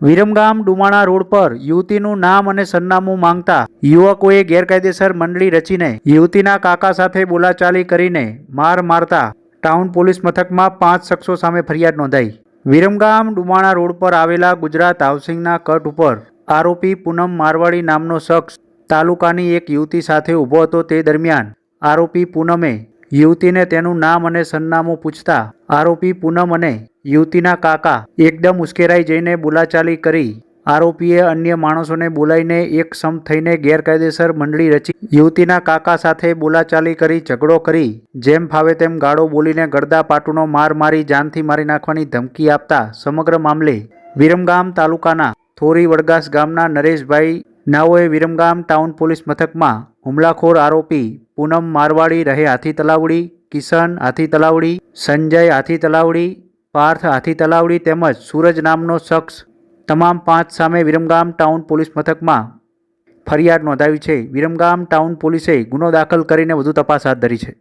Viramgam ડુમાણા road પર યુવતીનું નામ અને સરનામું માંગતા યુવકોએ ગેરકાયદેસર મંડળી રચીને યુવતીના કાકા સાથે બોલાચાલી કરીને માર મારતા ટાઉન પોલીસ મથકમાં પાંચ શખ્સો સામે ફરિયાદ નોંધાઈ. વિરમગામ ડુમાણા રોડ પર આવેલા ગુજરાત હાઉસિંગના કટ ઉપર આરોપી પૂનમ મારવાડી નામનો શખ્સ તાલુકાની એક યુવતી સાથે ઊભો હતો તે દરમિયાન આરોપી પૂનમે યુવતીને તેનું નામ અને સરનામું પૂછતા આરોપી પૂનમ અને યુવતીના કાકા એકદમ ઉશ્કેરાઈ જઈને બોલાચાલી કરી. આરોપીએ અન્ય માણસોને બોલાવીને એક સમ થઈને ગેરકાયદેસર મંડળી રચી યુવતીના કાકા સાથે બોલાચાલી કરી, ઝઘડો કરી, જેમ ફાવે તેમ ગાળો બોલીને ગળદા પાટુનો માર મારી, જાનથી મારી નાખવાની ધમકી આપતા સમગ્ર મામલે વિરમગામ તાલુકાના થોરી વડગાસ ગામના નરેશભાઈ નાઓએ વિરમગામ ટાઉન પોલીસ મથકમાં હુમલાખોર આરોપી પૂનમ મારવાડી રહે હાથી તલાવડી, કિશન હાથી તલાવડી, સંજય હાથી તલાવડી, પાર્થ હાથી તલાવડી તેમજ સૂરજ નામનો શખ્સ તમામ પાંચ સામે વિરમગામ ટાઉન પોલીસ મથકમાં ફરિયાદ નોંધાવી છે. વિરમગામ ટાઉન પોલીસે ગુનો દાખલ કરીને વધુ તપાસ હાથ ધરી છે.